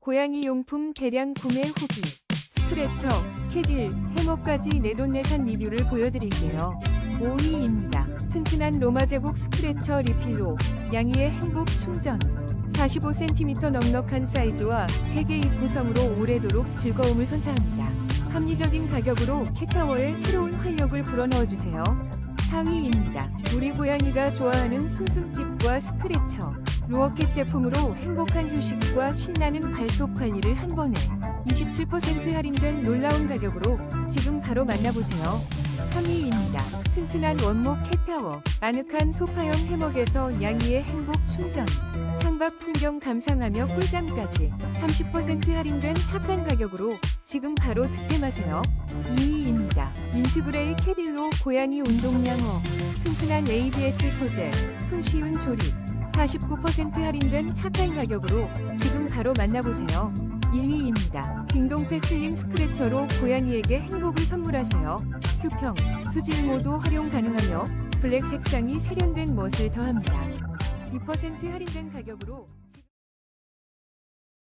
고양이 용품 대량 구매 후기, 스크래처, 캐딜, 해머까지 내돈내산 리뷰를 보여드릴게요. 5위입니다. 튼튼한 로마 제국 스크래처 리필로 양이의 행복 충전. 45cm 넉넉한 사이즈와 3개의 구성으로 오래도록 즐거움을 선사합니다. 합리적인 가격으로 캣타워에 새로운 활력을 불어넣어주세요. 4위입니다. 우리 고양이가 좋아하는 숨숨집과 스크래처. 루어캣 제품으로 행복한 휴식과 신나는 발톱 관리를 한 번에 27% 할인된 놀라운 가격으로 지금 바로 만나보세요. 3위입니다. 튼튼한 원목 캣타워. 아늑한 소파형 해먹에서 양이의 행복 충전. 창밖 풍경 감상하며 꿀잠까지 30% 할인된 착한 가격으로 지금 바로 득템하세요. 2위입니다. 민트그레이 캐딜로 고양이 운동양어. 튼튼한 ABS 소재. 손쉬운 조립. 49% 할인된 착한 가격으로 지금 바로 만나보세요. 1위입니다. 딩동패 슬림 스크래처로 고양이에게 행복을 선물하세요. 수평, 수질 모두 활용 가능하며 블랙 색상이 세련된 멋을 더합니다. 2% 할인된 가격으로